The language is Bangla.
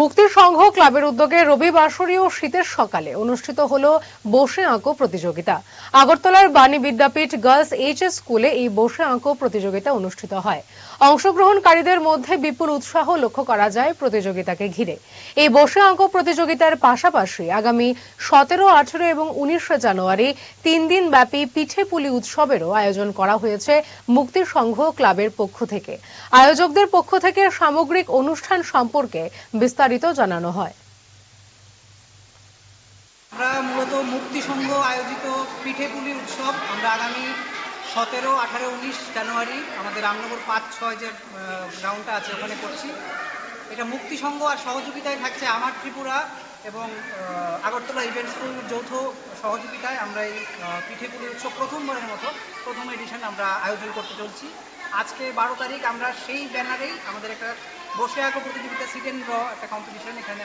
মুক্তির সংঘ ক্লাবের উদ্যোগে রবিবাসরী ও শীতের সকালে অনুষ্ঠিত হল বসে আঁকো প্রতিযোগিতা। আগরতলার বাণী বিদ্যাপীঠ গার্লস এইচ এস স্কুলে এই বসে আঁকো প্রতিযোগিতা অনুষ্ঠিত হয়। অংশগ্রহণকারীদের মধ্যে বিপুল উৎসাহ লক্ষ্য করা যায় প্রতিযোগিতাকে ঘিরে। এই বসে আঁকো প্রতিযোগিতার পাশাপাশি আগামী সতেরো, আঠেরো এবং উনিশে জানুয়ারি তিন দিন ব্যাপী পিঠে পুলি উৎসবেরও আয়োজন করা হয়েছে মুক্তি সংঘ ক্লাবের পক্ষ থেকে। আয়োজকদের পক্ষ থেকে সামগ্রিক অনুষ্ঠান সম্পর্কে বিস্তারিত জানানো হয়। আমরা মূলত মুক্তি সংঘ আয়োজিত পিঠেপুলি উৎসব আমরা আগামী সতেরো আঠারো উনিশ জানুয়ারি আমাদের রামনগর পাঁচ ছয় যে গ্রাউন্ডটা আছে ওখানে করছি। এটা মুক্তি সংঘ আর সহযোগিতায় থাকছে আমার ত্রিপুরা এবং আগরতলা ইভেন্ট স্কুল যৌথ সহযোগিতায় আমরা এই আহ, পিঠেপুলি উৎসব প্রথমবারের মতো প্রথম এডিশন আমরা আয়োজন করতে চলছি। আজকে বারো তারিখ, আমরা সেই ব্যানারেই আমাদের একটা বসে আঁকো প্রতিযোগিতা সিট এন্ড ড্র একটা কম্পিটিশন এখানে